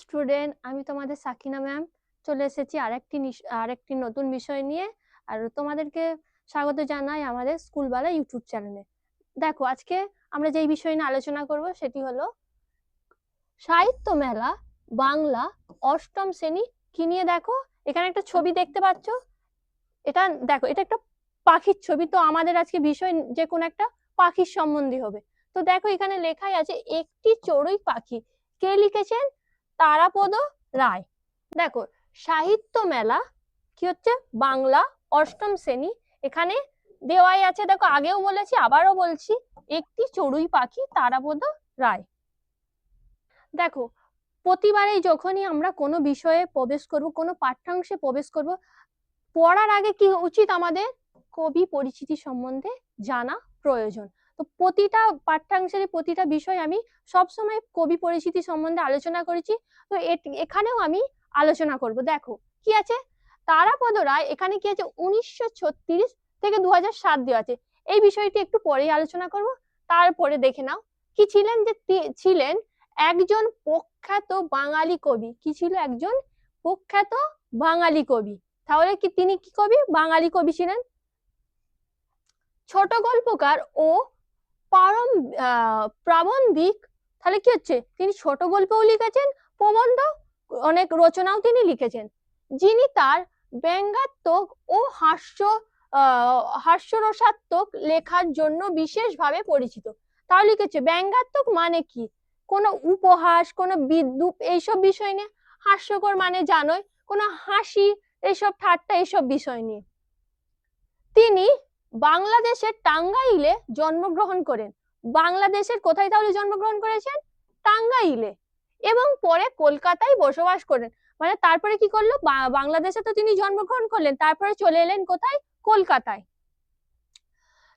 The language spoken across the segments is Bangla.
স্টুডেন্ট আমি তোমাদের সাকিনা ম্যাম চলে এসেছি আরেকটি আরেকটি নতুন বিষয় নিয়ে। আর তোমাদেরকে স্বাগত জানাই আমাদের স্কুলবেলা ইউটিউব চ্যানেলে। দেখো, আজকে আমরা যেই বিষয় নিয়ে আলোচনা করব সেটি হলো সাহিত্য মেলা, বাংলা, অষ্টম শ্রেণি কি নিয়ে দেখো? এখানে একটা ছবি দেখতে পাচ্ছ। এটা দেখো, এটা একটা পাখির ছবি। তো আমাদের আজকে বিষয় যে কোনো একটা পাখির সম্বন্ধে হবে। তো দেখো, এখানে লেখাই আছে, একটি চড়ুই পাখি। কে লিখেছেন? তারাপদ রায়। দেখো, সাহিত্য মেলা, কি হচ্ছে? বাংলা, অষ্টম শ্রেণি, এখানে দেওয়াই আছে। দেখো, আগেও বলেছি, আবারও বলছি, একটি চড়ুই পাখি তারাপদ রায়। দেখো, প্রতিবারেই যখনই আমরা কোনো বিষয়ে প্রবেশ করব, কোনো পাঠ্যাংশে প্রবেশ করব, পড়ার আগে কি উচিত আমাদের? কবি পরিচিতি সম্বন্ধে জানা প্রয়োজন। তো প্রতিটা পাঠ্যাংশের প্রতিটা বিষয় আমি সবসময় কবি পরিচিতি সম্বন্ধে আলোচনা করেছি। তো এখানেও আমি আলোচনা করব। দেখো, কি আছে? তারাপদ রায়, এখানে কি আছে? উনিশশো ছত্রিশ থেকে দু সাত দেওয়া আছে। এই বিষয়টি একটু পরেই আলোচনা করব, তারপরে দেখে নাও। কি ছিলেন যে ছিলেন একজন প্রখ্যাত বাঙালি কবি। কি ছিল একজন প্রখ্যাত বাঙালি কবি? তাহলে কি তিনি কি কবি? বাঙালি কবি ছিলেন? ছোট গল্পকার ও পারম প্রাবন্ধিক তাহলে কি হচ্ছে? তিনি ছোট গল্পও লিখেছেন, প্রবন্ধ অনেক রচনাও তিনি লিখেছেন। যিনি তার ব্যঙ্গাত্মক ও হাস্য হাস্যরসাত্মক লেখার জন্য বিশেষভাবে পরিচিত। কি হচ্ছে? ব্যঙ্গাত্মক মানে কি? কোনো উপহাস, কোনো বিদ্রুপ এইসব বিষয় নিয়ে? হাস্যকর মানে জানোই, কোনো হাসি এইসব ঠাট্টা এইসব বিষয় নিয়ে। তিনি বাংলাদেশের টাঙ্গাইলে জন্মগ্রহণ করেন। বাংলাদেশের কোথায় তাহলে জন্মগ্রহণ করেছেন? টাঙ্গাইলে। এবং পরে কলকাতায় বসবাস করেন। মানে তারপরে কি করল? বাংলাদেশে তো তিনি জন্মগ্রহণ করলেন, তারপরে চলে এলেন কোথায়? কলকাতায়।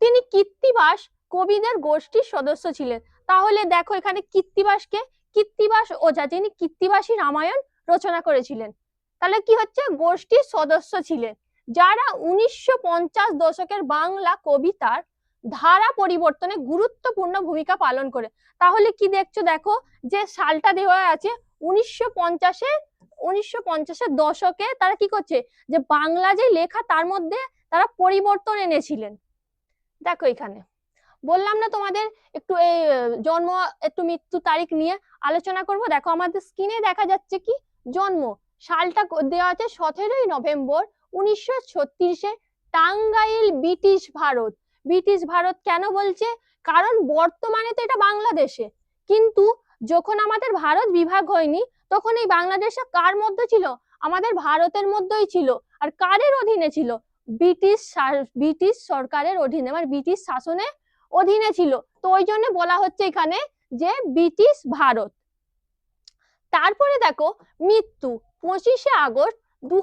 তিনি কীর্তিবাস কবিদের গোষ্ঠীর সদস্য ছিলেন। তাহলে দেখো এখানে কীর্তিবাসকে, কীর্তিবাস ওঝা, যিনি কীর্তিবাসী রামায়ণ রচনা করেছিলেন, তাহলে কি হচ্ছে? গোষ্ঠীর সদস্য ছিলেন। যারা উনিশশো পঞ্চাশ দশকের বাংলা কবিতার ধারা পরিবর্তনে গুরুত্বপূর্ণ ভূমিকা পালন করে। তাহলে কি দেখছ দেখো? যে সালটা দেওয়া আছে উনিশশো পঞ্চাশে, উনিশশো পঞ্চাশের দশকে তারা কি করছে? যে বাংলা যে লেখা তার মধ্যে তারা পরিবর্তন এনেছিলেন। দেখো এখানে। বললাম না তোমাদের একটু এই, জন্ম, একটু মৃত্যু তারিখ নিয়ে আলোচনা করব। দেখো আমাদের স্ক্রিনে দেখা যাচ্ছে কি? জন্ম। সালটা দেওয়া আছে সতেরোই নভেম্বর উনিশশো ছত্রিশে টাঙ্গাইল ব্রিটিশ ভারত। ব্রিটিশ ভারত কেন বলছে? কারণ বর্তমানে তো এটা বাংলাদেশে। কিন্তু যখন আমাদের ভারত বিভাগ হয়নি, তখন এই বাংলাদেশটা কার মধ্যে ছিল? আমাদের ভারতের মধ্যেই ছিল। আর কারের অধীনে ছিল? ব্রিটিশ ব্রিটিশ সরকারের অধীনে মানে ব্রিটিশ শাসনে অধীনে ছিল। তো ওই জন্য বলা হচ্ছে এখানে যে ব্রিটিশ ভারত। তারপরে দেখো, মৃত্যু, পঁচিশে আগস্ট দু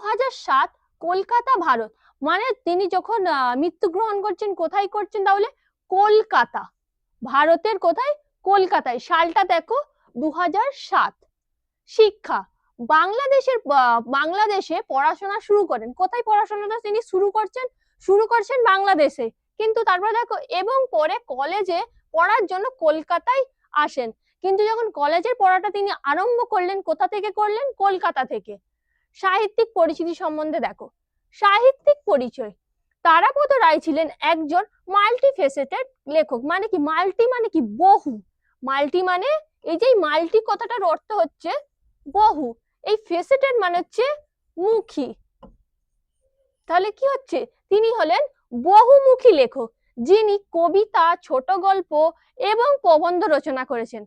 সাত কলকাতা, ভারত। মানে তিনি যখন মৃত্যুগ্রহণ করছেন, কোথায় করছেন তাহলে? কলকাতা। ভারতের কোথায়? কলকাতায়। সালটা দেখো দু সাত। শিক্ষা। বাংলাদেশের বাংলাদেশে পড়াশোনা শুরু করেন। কোথায় পড়াশোনাটা তিনি শুরু করছেন? শুরু করছেন বাংলাদেশে। কিন্তু তারপরে দেখো, এবং পরে কলেজে পড়ার জন্য কলকাতায় আসেন। কিন্তু যখন কলেজের পড়াটা তিনি আরম্ভ করলেন, কোথা থেকে করলেন? কলকাতা থেকে। সাহিত্যিক পরিচিতি সম্বন্ধে দেখো। সাহিত্যিক পরিচয়। তারাপদ রায় ছিলেন একজন মাল্টি মাল্টিফেসেটেড লেখক। মানে কি? মাল্টি মানে কি? বহু। মাল্টি মানে এই যে মাল্টি কথাটার অর্থ হচ্ছে বহু। এই ফেসেটেড মানে হচ্ছে মুখী। তাহলে কি হচ্ছে? তিনি হলেন বহুমুখী লেখক, যিনি কবিতা, ছোট গল্প এবং প্রবন্ধ রচনা করেছেন।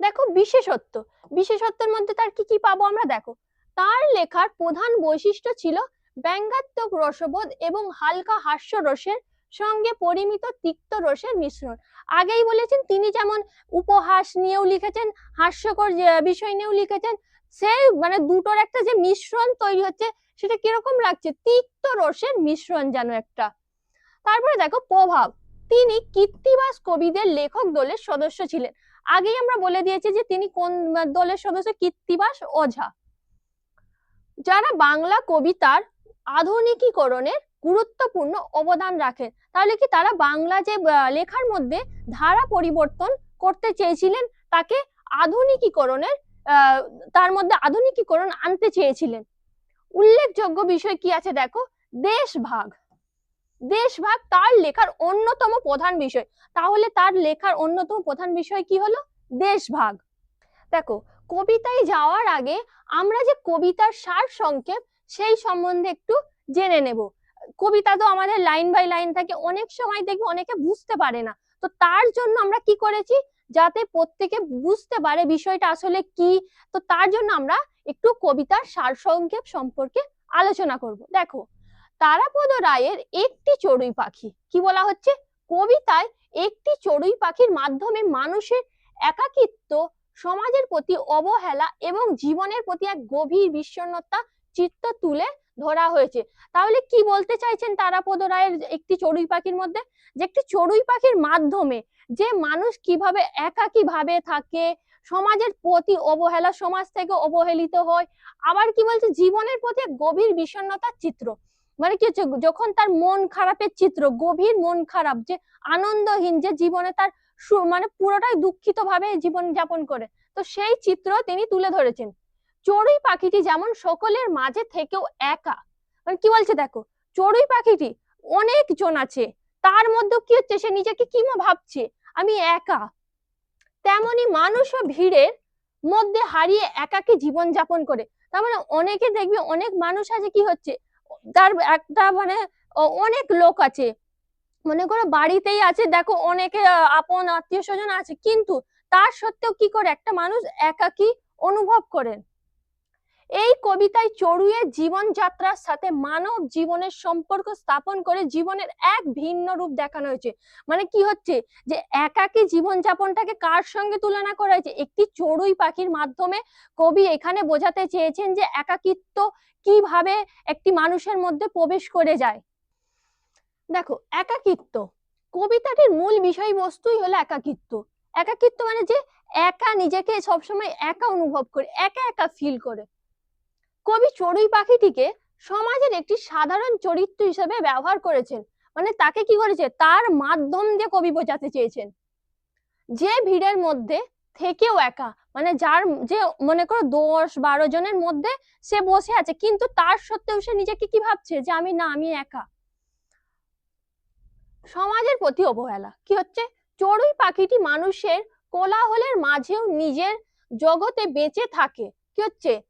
দেখো বিশেষত্ব। বিশেষত্বের মধ্যে তার কি কি পাবো আমরা? দেখো তার লেখার প্রধান বৈশিষ্ট্য ছিল ব্যঙ্গাত্মক রসবোধ এবং হালকা হাস্যরসের সঙ্গে পরিমিত তিক্ত রসের মিশ্রণ। আগেই বলেছেন, তিনি যেমন উপহাস নিয়েও লিখেছেন, হাস্যকর বিষয় নিয়েও লিখেছেন, সেই মানে দুটোর একটা যে মিশ্রণ তৈরি হচ্ছে, সেটা কীরকম লাগছে? তিক্ত রসের মিশ্রণ যেন একটা। তারপরে দেখো, প্রভাব। তিনি কীর্তিবাস কবিদের লেখক দলের সদস্য ছিলেন। আগেই আমরা বলে দিয়েছি যে, তিনি কোন দলের সদস্য? কীর্তিবাস ওঝা। যারা বাংলা কবিতার আধুনিকীকরণের গুরুত্বপূর্ণ অবদান রাখেন, তাহলে কি তারা বাংলা যে লেখার মধ্যে ধারা পরিবর্তন করতে চেয়েছিলেন, তাকে আধুনিকীকরণের তার মধ্যে আধুনিকীকরণ আনতে চেয়েছিলেন? উল্লেখযোগ্য বিষয় কি আছে দেখো? দেশভাগ। দেশভাগ তার লেখার অন্যতম প্রধান বিষয়। তাহলে তার লেখার অন্যতম প্রধান বিষয় কি হলো? দেশভাগ। দেখো কবিতায় যাওয়ার আগে আমরা যে কবিতার সার সংক্ষেপ, সেই সম্বন্ধে একটু জেনে নেব। কবিতা তো আমাদের লাইন বাই লাইন থাকে, অনেক সময় দেখবে অনেকে বুঝতে পারে না। তো তার জন্য আমরা কি করেছি? যাতে প্রত্যেকে বুঝতে পারে বিষয়টা আসলে কি, তো তার জন্য আমরা একটু কবিতার সারসংক্ষেপ সম্পর্কে আলোচনা করব। দেখো, তারাপদ রায়ের একটি চড়ুই পাখি, কি বলা হচ্ছে? কবিতায় একটি চড়ুই পাখির মাধ্যমে মানুষের একাকিত্ব সমাজের প্রতি অবহেলা এবং জীবনের প্রতি এক গভীর বিষণ্ণতা চিত্ত তুলে ধরা হয়েছে। তাহলে কি বলতে চাইছেন তারাপদ রায়ের একটি চড়ুই পাখির মধ্যে? যে একটি চড়ুই পাখির মাধ্যমে যে মানুষ কীভাবে একাকী ভাবে থাকে, সমাজের প্রতি অবহেলা, সমাজ থেকে অবহেলিত হয়, আবার কি বলছে জীবনের প্রতি এক গভীর বিষণ্ণতার চিত্র। মানে কি হচ্ছে, যখন তার মন খারাপের চিত্র, গভীর মন খারাপ, যে আনন্দহীন, যে জীবনে তার মানে পুরোটাই দুঃখিত ভাবে জীবন যাপন করে। তো সেই চিত্র তিনি তুলে ধরেছেন। চড়ুই পাখিটি যেমন সকলের মাঝে থেকেও একা। মানে কি বলছে দেখো, চড়ুই পাখিটি অনেক জন আছে, তার মধ্যে কি হচ্ছে, সে নিজেকে কি মা ভাবছে? আমি একা। তেমনি মানুষও ভিড়ের মধ্যে হারিয়ে একাকী জীবন যাপন করে। তার মানে অনেকে দেখবে অনেক মানুষ আছে কি হচ্ছে, তার একটা মানে অনেক লোক আছে মনে করো বাড়িতেই আছে, দেখো অনেকে আপন আত্মীয় স্বজন আছে, কিন্তু তার সত্ত্বেও কি করে? একটা মানুষ একাকী অনুভব করেন এই কবিতায় চড়ুইয়ের জীবনযাত্রার সাথে মানব জীবনের সম্পর্ক স্থাপন করে জীবনের এক ভিন্ন রূপ দেখানো হয়েছে। মানে কি হচ্ছে? যে একাকী জীবনযাপনটাকে কার সঙ্গে তুলনা করা হয়েছে? একটি চড়ুই পাখির মাধ্যমে কবি এখানে বোঝাতে চেয়েছেন যে একাকিত্ব কীভাবে একটি মানুষের মধ্যে প্রবেশ করে যায়। দেখো, একাকিত্ব। কবিতাটির মূল বিষয়বস্তুই হলো একাকিত্ব। একাকিত্ব মানে যে একা নিজেকে সবসময় একা অনুভব করে, একা একা ফিল করে। কবি চড়ুই পাখিটিকে সমাজের একটি সাধারণ চরিত্র হিসেবে ব্যবহার করেছেন। মানে তাকে কি করেছে? তার মাধ্যম দিয়ে কবি বোঝাতে চেয়েছেন। যে ভিড়ের মধ্যে থেকেও একা মানে যার যে মনে করো দশ বারো জনের মধ্যে সে বসে আছে, কিন্তু তার সত্ত্বেও সে নিজেকে কি ভাবছে? যে আমি না, আমি একা। সমাজের প্রতি অবহেলা। কি হচ্ছে? চড়ুই পাখিটি মানুষের কোলাহলের মাঝেও নিজের জগতে বেঁচে থাকে। কি হচ্ছে?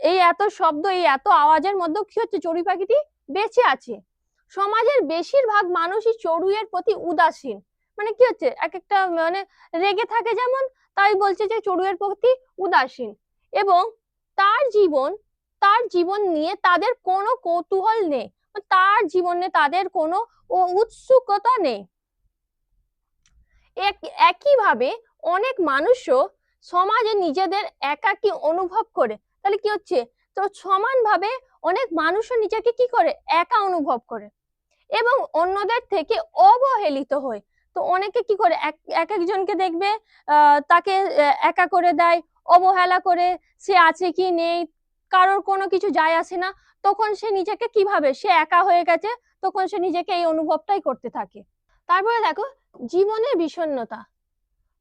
এই এত শব্দ, এই এত আওয়াজের মধ্যেও কি হচ্ছে? চড়ুই পাখিটি বেঁচে আছে। সমাজের বেশিরভাগ মানুষই চড়ুইয়ের প্রতি উদাসীন। মানে কি হচ্ছে? এক একটা মানে রেগে থাকে যেমন, তাই বলছে যে চড়ুইয়ের প্রতি উদাসীন। এবং তার জীবন তার জীবন নিয়ে তাদের কোনো কৌতূহল নেই। তার জীবনে তাদের কোনো উৎসুকতা নেই। এক- একইভাবে অনেক মানুষও সমাজে নিজেদের একাকী অনুভব করে। তাহলে কি হচ্ছে? তো সমানভাবে অনেক মানুষও নিজেকে কি করে? একা অনুভব করে। এবং অন্যদের থেকে অবহেলিত হয়। তো অনেকে কি করে? এক এক একজনকে দেখবে তাকে একা করে দেয়, অবহেলা করে, সে আছে কি নেই কারোর কোনো কিছু যায় আসে না, তখন সে নিজেকে কীভাবে, সে একা হয়ে গেছে, তখন সে নিজেকে এই অনুভবটাই করতে থাকে। তারপরে দেখো, জীবনের বিষণ্ণতা।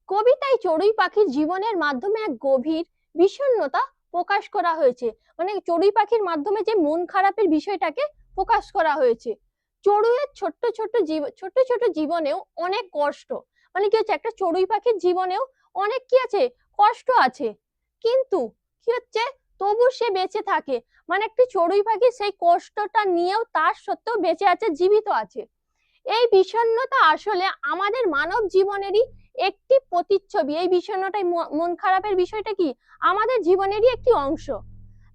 কবিতায় চড়ুই পাখির জীবনের মাধ্যমে এক গভীর বিষণ্ণতা প্রকাশ করা হয়েছে। মানে চড়ুই পাখির মাধ্যমে যে মন খারাপের বিষয়টাকে প্রকাশ করা হয়েছে। চড়ুইয়ের ছোট্ট ছোট্ট জীব, ছোট্ট ছোট্ট জীবনেও অনেক কষ্ট। মানে কি হচ্ছে, একটা চড়ুই পাখির জীবনেও অনেক কি আছে, কষ্ট আছে। কিন্তু কি হচ্ছে তবু সে বেঁচে থাকে। মানে একটি চড়ুই পাখি সেই কষ্টটা নিয়েও তার সত্ত্বেও বেঁচে আছে, জীবিত আছে। এই বিষণ্ণতা আসলে আমাদের মানব জীবনেরই একটি প্রতিচ্ছবি। এই বিষণ্ণতাই ম- মন খারাপের বিষয়টা কি? আমাদের জীবনেরই একটি অংশ।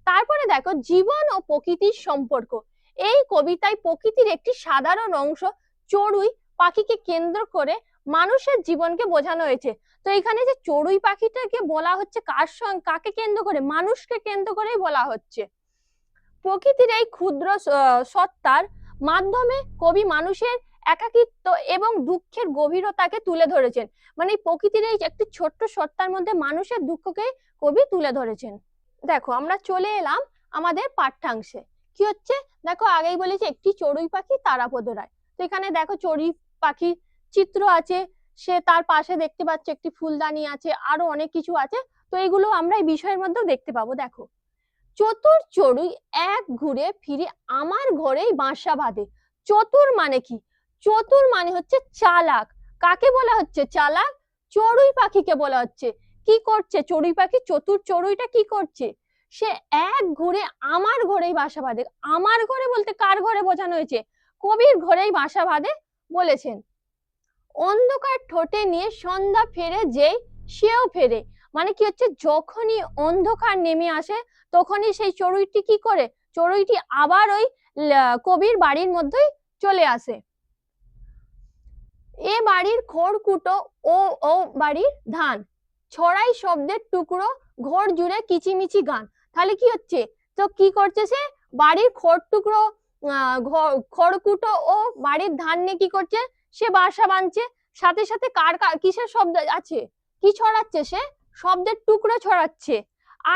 তারপরে দেখো, জীবন ও প্রকৃতির সম্পর্ক। এই কবিতায় প্রকৃতির একটি সাধারণ অংশ, চড়ুই পাখিকে কেন্দ্র করে মানুষের জীবনকে বোঝানো হয়েছে। তো এখানে যে চড়ুই পাখিটাকে বলা হচ্ছে কার সঙ্গে, কাকে কেন্দ্র করে? মানুষকে কেন্দ্র করেই বলা হচ্ছে। প্রকৃতির এই ক্ষুদ্র সত্তার মাধ্যমে কবি মানুষের একাকিত্ব এবং দুঃখের গভীরতাকে তুলে ধরেছেন। মানে এই প্রকৃতির এই একটি ছোট্ট সত্তার মধ্যে মানুষের দুঃখকে কবি তুলে ধরেছেন। দেখো, আমরা চলে এলাম আমাদের পাঠ্যাংশে। কি হচ্ছে? দেখো, আগেই বলেছি, একটি চড়ুই পাখি তারাপদ রায় তো এখানে দেখো, চড়ুই পাখি চিত্র আছে। সে তার পাশে দেখতে পাচ্ছে একটি ফুলদানি আছে, আরও অনেক কিছু আছে। তো এগুলো আমরা এই বিষয়ের মধ্যেও দেখতে পাবো, দেখো। চতুর চড়ুই এক ঘুরে ফিরে আমার ঘরেই বাসা বাঁধে। চতুর মানে কি? চতুর মানে হচ্ছে চালাক। কাকে বলা হচ্ছে চালাক? চড়ুই পাখিকে বলা হচ্ছে। কি করছে চড়ুই পাখি? চতুর চড়ুইটা কি করছে? সে এক ঘুরে আমার ঘরেই বাসা বাঁধে। আমার ঘরে বলতে কার ঘরে বোঝানো হয়েছে? কবির ঘরেই বাসা বাঁধে বলেছেন। অন্ধকার ঠোঁটে নিয়ে সন্ধ্যা ফেরে যেই সেও ফেরে। মানে কি হচ্ছে? যখনই অন্ধকার নেমে আসে, তখনই সেই চড়ুইটি কি করে? চড়ুইটি আবার ওই কবির বাড়ির মধ্যেই চলে আসে। এ বাড়ির খড়কুটো ও ও বাড়ির ধান। ছড়াই শব্দের টুকরো, ঘর জুড়ে কিচিমিচি গান। তাহলে কি হচ্ছে? তো কি করছে সে? বাড়ির খড় টুকরো খড়কুটো ও বাড়ির ধান নিয়ে কি করছে? সে বাসা বাঁধছে, সাথে সাথে কার কিসের শব্দ আছে? কি ছড়াচ্ছে সে? শব্দের টুকরো ছড়াচ্ছে।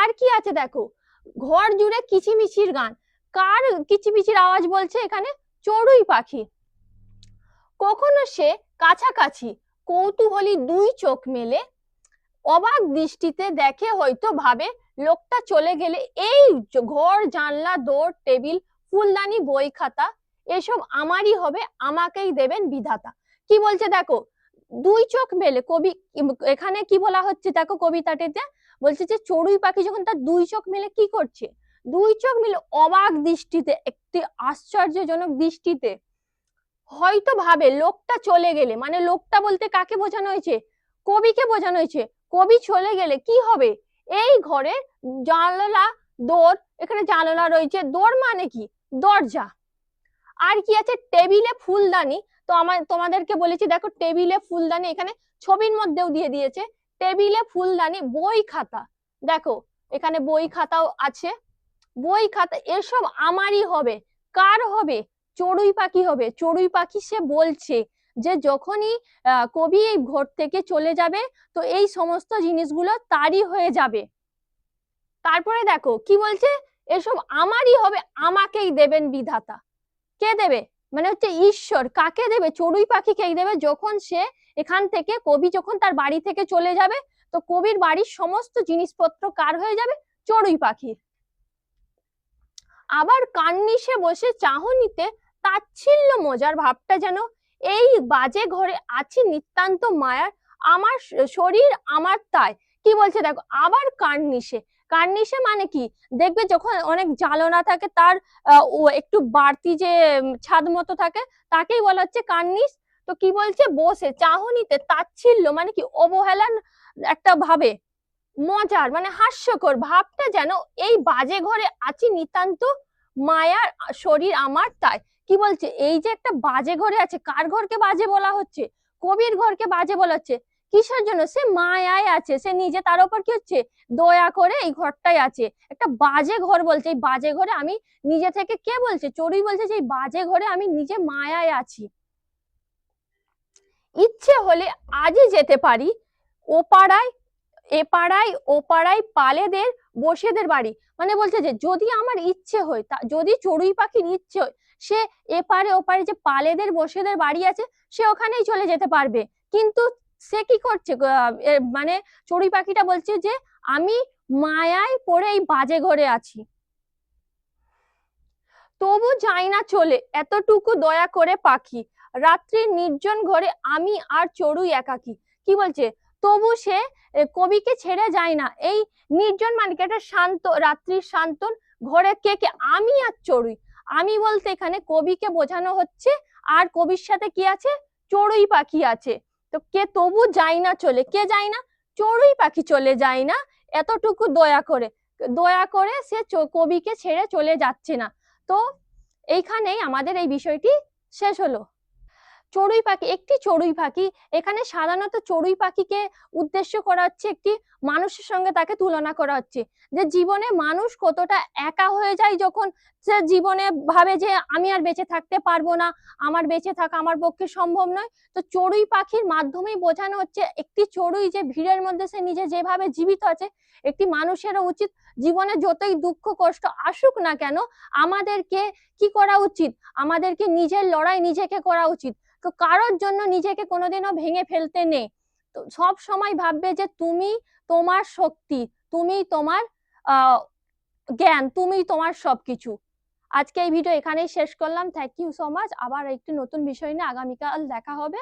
আর কি আছে দেখো? ঘর জুড়ে কিচিমিচির গান। কার কিচিমিচির আওয়াজ বলছে এখানে? চড়ুই পাখি। কখনো সে কাছাকাছি, কৌতূহলী দুই চোখ মেলে, অবাক দৃষ্টিতে দেখে হয়তো ভাবে, লোকটা চলে গেলে এই ঘর, জানলা দৌড় টেবিল, ফুলদানি বই খাতা এসব আমারই হবে, আমাকেই দেবেন বিধাতা। কি বলছে দেখো, দুই চোখ মেলে, কবি, এখানে কি বলা হচ্ছে দেখো কবিতাটিতে বলছে যে চড়ুই পাখি যখন তার দুই চোখ মেলে, কি করছে? দুই চোখ মিলে অবাক দৃষ্টিতে, একটি আশ্চর্যজনক দৃষ্টিতে, হয়তো ভাবে লোকটা চলে গেলে মানে লোকটা বলতে কাকে বোঝানো হয়েছে? কবিকে বোঝানো হয়েছে। কবি চলে গেলে কি হবে? এই ঘরে জানলা, দোর, এখানে জানলা রয়েছে। দোর মানে কি? দরজা। আর কি আছে? টেবিলে ফুলদানি। তো আমার, তোমাদেরকে বলেছি, দেখো টেবিলে ফুলদানি, এখানে ছবির মধ্যেও দিয়ে দিয়েছে। টেবিলে ফুলদানি, বই খাতা। দেখো, এখানে বই খাতাও আছে। বই খাতা, এসব আমারই হবে। কার হবে? চড়ুই পাখি হবে। চড়ুই পাখি সে বলছে যে যখনই কবি এই ঘর থেকে চলে যাবে, তো এই সমস্ত জিনিসগুলো তারই হয়ে যাবে। তারপরে দেখো, কি বলছে? এসব আমারই হবে, আমাকেই দেবেন বিধাতা। কে দেবে? মানে হচ্ছে ঈশ্বর। কাকে দেবে? চড়ুই পাখি কে দেবে? যখন সে এখান থেকে কবি যখন তার বাড়ি থেকে চলে যাবে, তো কবির বাড়ির সমস্ত জিনিসপত্র কার হয়ে যাবে? চড়ুই পাখির। আবার কান্নিসে বসে চাহনিতে তাচ্ছিল্য মজার ভাবটা যেন, এই বাজে ঘরে আছি নিতান্ত মায়ার, আমার শরীর আমার তাই। কি বলছে দেখো, আবার কার্নিশে কার্নিশে মানে কি? দেখবে যখন অনেক জ্বালনা থাকে, তার একটু বাড়তি যে ছাদ মতো থাকে, তাকেই বলা হচ্ছে কার্নিশ তো কি বলছে? বসে, চাহনিতে তাচ্ছিল্য মানে কি অবহেলান একটা ভাবে, মজার মানে হাস্যকর ভাবটা যেন এই বাজে ঘরে আছি নিতান্ত মায়ার শরীর আমার তাই। কি বলছে? এই যে একটা বাজে ঘরে আছে, কার ঘরকে বাজে বলা হচ্ছে? কবির ঘরকে বাজে বলা হচ্ছে। কিসের জন্য? সে মায়ায় আছে, সে নিজে তার উপর কি হচ্ছে? দয়া করে এই ঘরটাই আছে। একটা বাজে ঘর বলছে, এই বাজে ঘরে আমি নিজে থেকে কে বলছে? চড়ুই বলছে যে এই বাজে ঘরে আমি নিজে মায়ায় আছি। ইচ্ছে হলে আজই যেতে পারি। ও পাড়ায়, এ পাড়ায়, ও পাড়ায় পালেদের, বসেদের বাড়ি। মানে বলছে যে যদি আমার ইচ্ছে হয়, তা যদি চড়ুই পাখির ইচ্ছে হয়, সে এপারে ওপারে যে পালেদের, বসেদের বাড়ি আছে, সে ওখানেই চলে যেতে পারবে। কিন্তু সে কি করছে? মানে চড়ুই পাখিটা বলছে যে, আমি মায়ায় পড়ে এই বাজে ঘরে আছি। তবু যাই না চলে, এতটুকু দয়া করে পাখি। রাত্রির নির্জন ঘরে আমি আর চড়ুই একাকী। কি বলছে? তবু সে কবিকে ছেড়ে যায় না। এই নির্জন মানে কি একটা শান্ত, রাত্রির শান্তন ঘরে কে কে? আমি আর চড়ুই। আমি বলতে এখানে কবিকে বোঝানো হচ্ছে, আর কবির সাথে কি আছে? চড়ুই পাখি আছে। তো কে তবু যায় না চলে, কে যায় না? চড়ুই পাখি চলে যায় না, এতটুকু দয়া করে। দয়া করে সে কবিকে ছেড়ে চলে যাচ্ছে না। তো এইখানেই আমাদের এই বিষয়টি শেষ হলো। চড়ুই পাখি, একটি চড়ুই পাখি। এখানে সাধারণত চড়ুই পাখিকে উদ্দেশ্য করা হচ্ছে একটি মানুষের সঙ্গে তাকে তুলনা করা হচ্ছে। যে জীবনে মানুষ কতটা একা হয়ে যায় যখন সে জীবনে ভাবে যে আমি আর বেঁচে থাকতে পারব না, আমার বেঁচে থাকা আমার পক্ষে সম্ভব নয়। তো চড়ুই পাখির মাধ্যমেই বোঝানো হচ্ছে একটি চড়ুই যে ভিড়ের মধ্যে সে নিজে যেভাবে জীবিত আছে, একটি মানুষেরও উচিত জীবনে যতই দুঃখ, কষ্ট আসুক না কেন, আমাদেরকে কি করা উচিত? আমাদেরকে নিজের লড়াই নিজেকে করা উচিত। তো কারোর জন্য নিজেকে কোনোদিনও ভেঙে ফেলতে নেই। তো সব সময় ভাববে যে তুমি তোমার শক্তি, তুমি তোমার জ্ঞান, তুমি তোমার সবকিছু। আজকে এই ভিডিও এখানেই শেষ করলাম। থ্যাংক ইউ সো মাচ আবার একটি নতুন বিষয় নিয়ে আগামীকাল দেখা হবে।